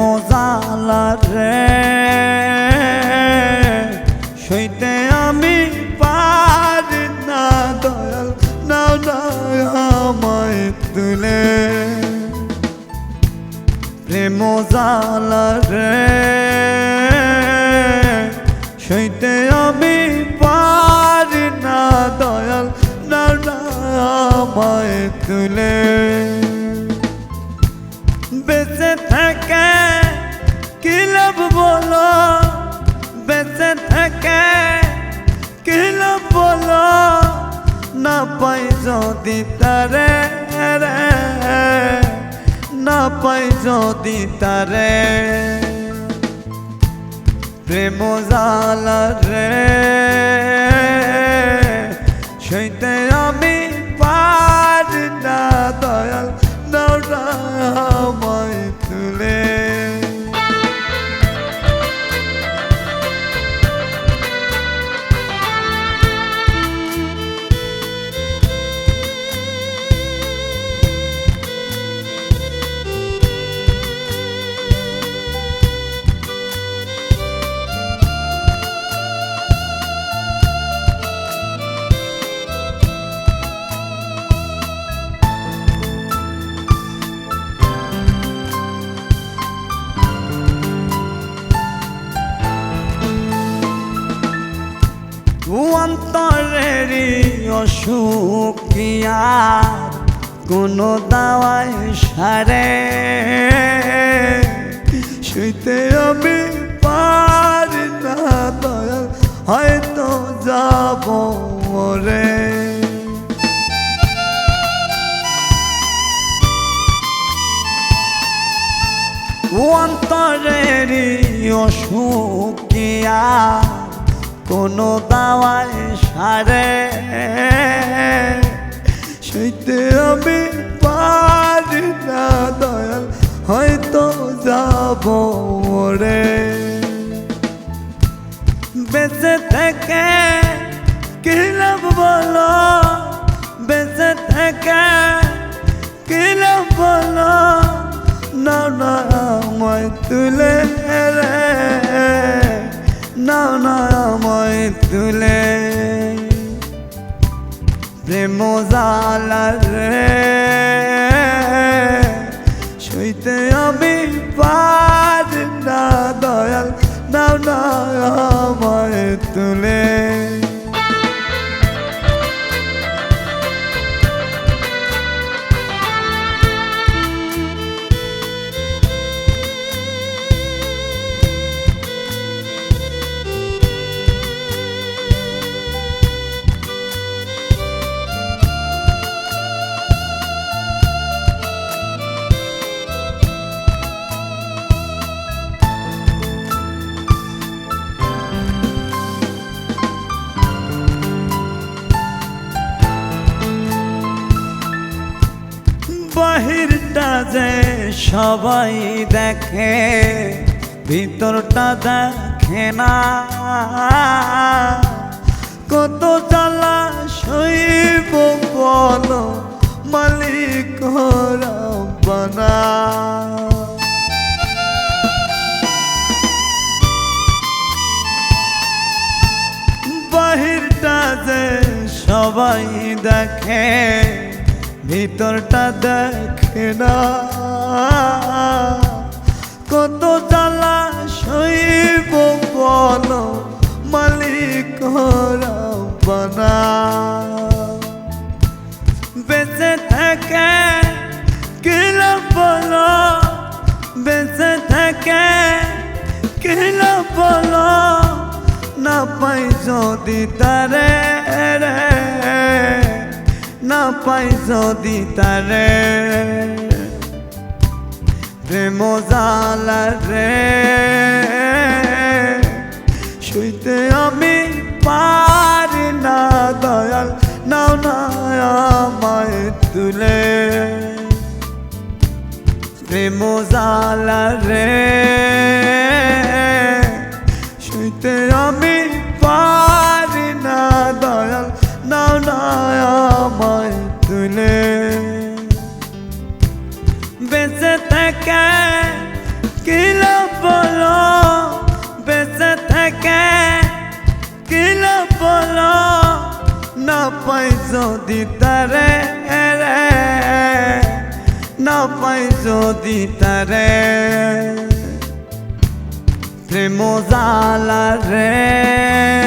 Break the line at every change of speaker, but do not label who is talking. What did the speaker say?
জালা রে। সইতে আমি পারি না, দয়াল না না তুলে। প্রেম জালা রে। সইতে আমি পারি না, দয়াল না না আমায় তুলে। বেঁচে থাকে বলো, বেঁচে থাকে কিল বলো, না পাই যদি তারে না পাই যদি তারে। প্রেম জালা অন্তরেরই অসুখ কোনো দাওয়ায় সারে। শুইতে আমি পারি না দয়াল হয়তো যাব রে অন্তরেরই অসুখ কি আর কোনো দাওয়ায় সারে। সইতে আমি পারি না, দয়াল, হয়তো যাব রে বেঁচে থেকে কি লাভ বলো? বেঁচে থেকে কি লাভ বলো? না না, আমায় তুলে রে। না না আমায় তুলে। প্রেম জালা রে বাহিরটা যে সবাই দেখে, ভিতরটা দেখে না। কত জ্বালা সইব বলো, মালিক বানা বাহিরটা যে সবাই দেখে ভিতরটা দেখে না। কত জ্বালা সইব বলো মালিক বানা। বেঁচে থাকে কিলো বলো, বেঁচে থাকে কিলো বলো। না পাই যদি তারে রে। পাই যদি তারে। প্রেম রে। শুইতে আমি পারি না, দয়াল, নাও না আমায় তুলে। প্রেম রে। বেঁচে থাকে কিলো বলো? বেঁচে থাকে কিলো বলো? না পাই যদি তারে রে না পাই যদি তারে। প্রেম জালা রে।